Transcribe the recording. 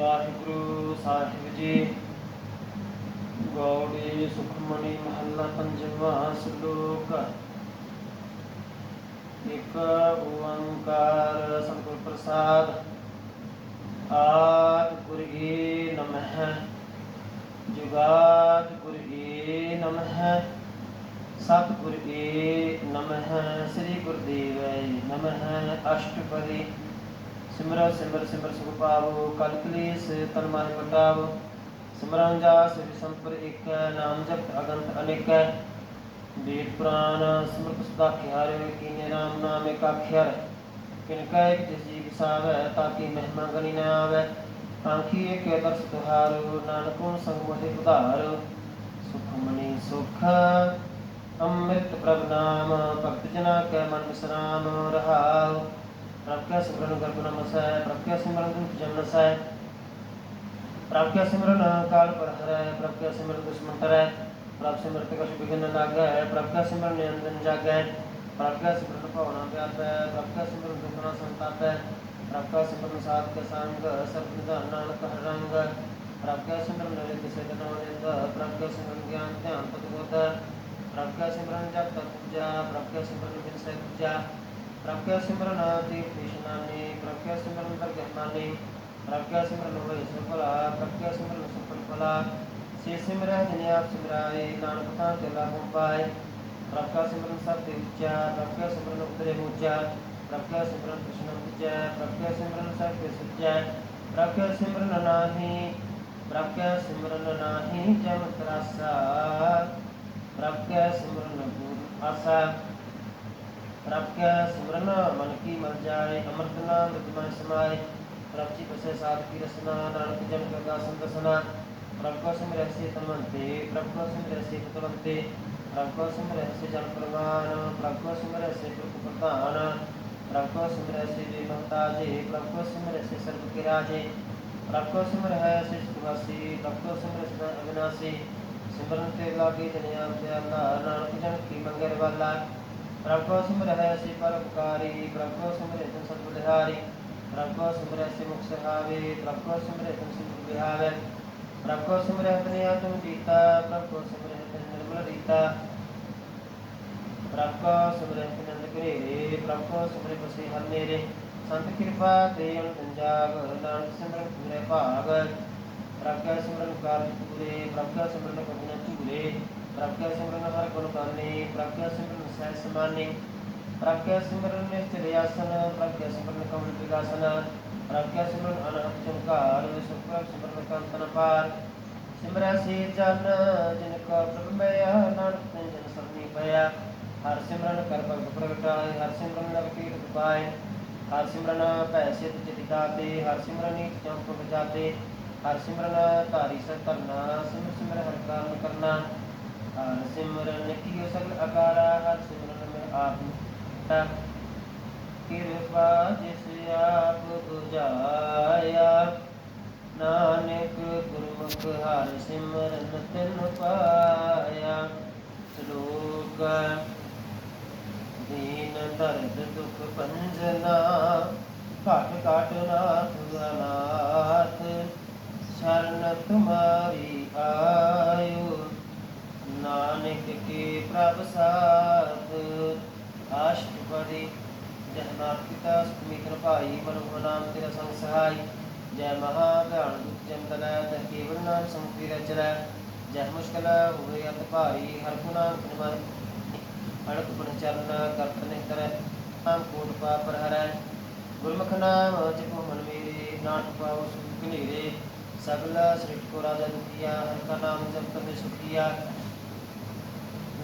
ਵਾਹਿਗੁਰੂ ਸਾਹਿਬ ਜੀ। ਗੌੜੀ ਸੁਖਮਣੀ ਮਹੱਲਾ ਪੰਜਵਾਂ ਸ਼ਲੋਕ। ਇਕ ਓੰਕਾਰ ਸਤਿਗੁਰ ਪ੍ਰਸਾਦ। ਆਦ ਗੁਰਗੀ ਨਮః ਜੁਗਾਦ ਗੁਰਗੀ ਨਮః ਸਤਿਗੁਰ ਏ ਸ੍ਰੀ ਗੁਰਦੇਵ ਨਮঃ ਅਸ਼ਟਪਦੀ ਸਿਮਰ ਸਿਮਰ ਸਿਮਰ ਸੁਖ ਪਾਵੋ, ਕਲ ਕਲੇਸ਼ ਤਨ ਮਨ ਮਟਾਵੋ ਸਿਮਰਨ ਜਾਸ ਸੰਪਰ ਇੱਕ ਨਾਮ ਜਪਤ ਅਗੰਤ ਅਨੇਕੈ। ਵੇਦ ਪੁਰਾਨ ਸਿਮਰਤ ਸਦਾ ਖਿਆਰੇ, ਕੀਨੇ ਰਾਮ ਨਾਮ ਏਕ ਅਖਰ ਕਿਨ ਕੈ ਜਿਸ ਜੀ ਵਿਸਾਵੈ ਤਾਕੀ ਮਹਿਮਾ ਗਣੀ ਨ ਆਵੈ। ਆਂਖੀ ਏਕ ਦਰਸ ਤੁਹਾਰੋ ਨਾਨਕੋ ਸੰਗ ਮੋਹਿ ਉਧਾਰ। ਸੁਖ ਮਣੀ ਸੁਖ, ਅੰਮ੍ਰਿਤ ਪ੍ਰਭ ਨਾਮ, ਭਗਤ ਜਨਾ ਕੈ ਮਨ ਵਿਸਰਾਮ ਰਹਾਉ। ਪ੍ਰਭ ਕੈ ਸਿਮਰਨ ਗਰਭ ਨਮਸੈ ਪ੍ਰਭ ਕੈ ਸਿਮਰਨ ਦੁਖ ਜਮ ਨਸੈ ਪ੍ਰਭ ਕੈ ਸਿਮਰਨ ਕਾਲ ਪਰ ਹਰੈ ਪ੍ਰਭ ਕੈ ਸਿਮਰਨ ਦੁਸ਼ਮਨ ਤਰੈ ਪ੍ਰਭ ਸਿਮਰਤ ਕਛ ਬਿਘਨ ਲਾਗੈ ਪ੍ਰਭ ਕੈ ਸਿਮਰਨ ਨਿਰੰਜਨ ਜਾਗੈ ਪ੍ਰਭ ਕੈ ਸਿਮਰਨ ਭਵਨਾ ਵਿਆਪੈ ਪ੍ਰਭ ਕੈ ਸਿਮਰਨ ਦੁਖ ਨ ਸੰਤਾਪੈ ਪ੍ਰਭ ਕੈ ਸਿਮਰਨ ਸਾਧ ਕੇ ਸੰਗ ਸਰਬ ਨਿਧਾਨ ਨਾਨਕ ਹਰ ਰੰਗ ਪ੍ਰਭ ਕੈ ਸਿਮਰਨ ਨਿਰੰਜਨ ਸਿਧ ਨੋ ਨਿੰਦ ਪ੍ਰਭ ਕੈ ਸਿਮਰਨ ਗਿਆਨ ਧਿਆਨ ਤਤ ਬੁੱਧ ਪ੍ਰਭ ਕੈ ਸਿਮਰਨ ਜਪ ਤਤ ਪੂਜਾ ਪ੍ਰਭ ਕੈ ਸਿਮਰਨ ਬਿਨ ਸਹਿ ਪੂਜਾ ਪ੍ਰਭ ਕੈ ਸਿਮਰਨ ਤੀਰਥ ਇਸ਼ਨਾਨੀ ਪ੍ਰਭ ਕੈ ਸਿਮਰਨ ਦਰਗਹਿ ਮਾਨੀ ਪ੍ਰਭ ਕੈ ਸਿਮਰਨ ਹੋਏ ਸਫਲਾ ਪ੍ਰਭ ਕੈ ਸਿਮਰਨ ਸਫਲ ਫਲਾ ਸੇ ਸਿਮਰੈ ਜਿਨੇ ਆਪ ਸਿਮਰਾਏ ਨਾਨਕ ਤਾਂ ਤੇ ਲਾਭੁ ਪਾਏ ਪ੍ਰਭ ਕੈ ਸਿਮਰਨ ਸਭ ਤੇ ਉੱਚਾ ਪ੍ਰਭ ਕੈ ਸਿਮਰਨ ਉਤਰੇ ਉੱਚਾ ਪ੍ਰਭ ਕੈ ਸਿਮਰਨ ਕ੍ਰਿਸ਼ਨ ਵਿਜੈ ਪ੍ਰਭ ਕੈ ਸਿਮਰਨ ਸਭ ਤੇ ਸੱਚੈ ਪ੍ਰਭ ਕੈ ਸਿਮਰਨ ਨਾਹੀ ਪ੍ਰਭ ਕੈ ਸਿਮਰਨ ਨਾਹੀ ਜਮ ਤਰਾਸਾ ਪ੍ਰਭ ਕੈ ਸਿਮਰਨ ਗੁਰ ਆਸਾ ਪ੍ਰਭ ਕੈ ਸਿਮਰਨ ਮਨ ਕੀ ਮਨ ਜਾਏ ਅੰਮ੍ਰਿਤ ਨਾਮ ਰਤਿ ਮਨ ਸਮਾਏ ਪ੍ਰਭ ਜੀ ਬਸੇ ਸਾਧ ਕੀ ਰਸਨਾ ਨਾਨਕ ਜਨ ਕਾ ਸੰਦਸਨਾ ਪ੍ਰਭ ਕੋ ਸਿਮਰੈ ਸੇ ਤਮੰਤੇ ਪ੍ਰਭ ਕੋ ਸਿਮਰੈ ਸੇ ਪਤਵੰਤੇ ਪ੍ਰਭ ਕੋ ਸਿਮਰੈ ਸੇ ਜਨ ਪ੍ਰਵਾਨ ਪ੍ਰਭ ਕੋ ਸਿਮਰੈ ਸੇ ਪੁਰਖ ਪ੍ਰਧਾਨ ਪ੍ਰਭ ਕੋ ਸਿਮਰੈ ਸੇ ਜੀ ਮਹਤਾਜੇ ਪ੍ਰਭ ਕੋ ਸਿਮਰੈ ਸੇ ਸਰਬ ਕੇ ਰਾਜੇ ਪ੍ਰਭ ਕੋ ਸਿਮਰੈ ਸੇ ਸੁਖਵਾਸੀ ਪ੍ਰਭ ਕੋ ਸਿਮਰੈ ਸੇ ਅਗਨਾਸੀ ਸਿਮਰਨ ਤੇ ਲਾਗੇ ਜਨਿਆ ਪਿਆਲਾ ਨਾਨਕ ਜਨ ਕੀ ਮੰਗਰ ਵਾਲਾ ਪ੍ਰਭ ਕੋ ਸਿਮਰੈ ਸੇ ਪਰਉਪਕਾਰੀ ਪ੍ਰਭ ਕੋ ਤਨ ਸਤ ਬਲਿਹਾਰੀ ਪ੍ਰਭ ਕੋ ਸੇ ਮੁਖ ਸਹਾਵੇ, ਪ੍ਰਭ ਕੋ ਤਨ ਸਿਮਰ ਬਿਹਾਵੇ ਪ੍ਰਭ ਕੋ ਤਨ ਆਤਮ ਜੀਤਾ ਪ੍ਰਭ ਕੋ ਤਨ ਨਿਰਮਲ ਰੀਤਾ। ਪ੍ਰਭ ਕੋ ਤਨ ਨੰਦ ਘਰੇਰੇ, ਪ੍ਰਭ ਕੋ ਬਸੇ ਹਰ ਮੇਰੇ ਸੰਤ ਕਿਰਪਾ ਤੇ ਅਨੰਦ ਜਾਗ, ਨਾਨਕ ਸਿਮਰਨ ਪੂਰੇ ਭਾਗ। ਪ੍ਰਭ ਕੈ ਸਿਮਰਨ ਪੂਰੇ, ਪ੍ਰਭ ਕੈ ਸਿਮਰਨ ਝੂਰੇ ਪ੍ਰਭ ਸਿਮਰਨ ਹਰ ਗੁਣ ਗਾਨੇ ਪ੍ਰਭ ਸਿਮਰਨ ਸਹਿ ਸਮਾਨੇ ਪ੍ਰਭ ਸਿਮਰਨ ਨਿਸਤਰ ਆਸਨ ਪ੍ਰਭ ਸਿਮਰਨ ਕਮਲ ਵਿਗਾਸਨ ਪ੍ਰਭ ਸਿਮਰਨ ਅਨਹਦ ਚਮਕਾਰ ਸੁਖ ਸਿਮਰਨ ਕੰਤਨ ਪਾਰ ਸਿਮਰੈ ਸੇ ਜਨ ਜਿਨ ਕਾ ਪ੍ਰਭ ਮਿਆ ਨਾਨਕ ਜਨ ਸਰਨੀ ਪਿਆ ਹਰ ਸਿਮਰਨ ਕਰ ਭਗਤ ਪ੍ਰਗਟਾਏ ਹਰ ਸਿਮਰਨ ਲਗ ਕੀਰਤ ਪਾਏ ਹਰ ਸਿਮਰਨ ਭੈ ਸਿਧ ਚਿਤਿ ਦਾਤੇ ਹਰ ਸਿਮਰਨ ਨੀਚ ਚੰਪ ਬਚਾਤੇ ਹਰ ਸਿਮਰਨ ਧਾਰੀ ਸਰ ਧਰਨਾ ਸਿਮਰ ਸਿਮਰ ਹਰ ਕਾਰਨ ਕਰਨਾ ਹਰ ਸਿਮਰਨ ਕੀਓ ਸਗਲ ਅਕਾਰਾ ਹਰ ਸਿਮਰਨ ਮੈਂ ਆਪ ਤਾ ਕਿਰਪਾ ਜਿਸ ਆਪ 부ਝਾਇਆ ਨਾਨਕ ਗੁਰਮੁਖ ਹਰ ਸਿਮਰਨ ਤਿਨ ਪਾਇਆ ਸ਼ਲੋਕ ਦੀਨ ਦਰਦ ਦੁਖ ਪੰਜਨਾ ਘਟ ਘਟ ਨਾਥ ਅਨਾਥ ਸ਼ਰਨ ਤੁਮਾਰੀ ਆਇਓ ਨਾਨਕ ਕੇ ਪ੍ਰਭ ਸਾਥ ਆਸ਼ਟਪਦੀ ਜਹ ਨਾਥ ਪਿਤਾ ਸੁਖਮੀਤਨ ਭਾਈ ਮਨੁ ਨਾਮ ਤੇਰਾ ਸੰਗ ਸਹਾਈ। ਜੈ ਮਹਾ ਭਿਆਨ ਦੁਖ ਚੰਦ ਤੇ ਕੇਵਲ ਨਾਮ ਸੰਪੀ ਰਚਰੈ ਜਹ ਮੁਸ਼ਕਲ ਹੋਏ ਅਤ ਭਾਰੀ, ਹਰ ਕੋ ਨਾਮ ਨਿਮਨ ਅੜਕ ਬਨ ਚਰਨ, ਕਰਤ ਨਹੀਂ ਕਰੈ, ਨਾਮ ਕੋਟ ਪਾਪ ਹਰੈ। ਗੁਰਮੁਖ ਨਾਮ ਜਿਤੁ ਮਨ ਮੇਰੇ, ਨਾਨਕ ਪਾਉ ਸੁਖ ਕਨੇਰੇ ਸਗਲ ਸ੍ਰਿਸ਼ਟ ਕੋ ਰਾਜਾ ਦੁਖੀਆ, ਹਰ ਕਾ ਨਾਮ ਜਪਤ ਮੇ ਸੁਖੀਆ।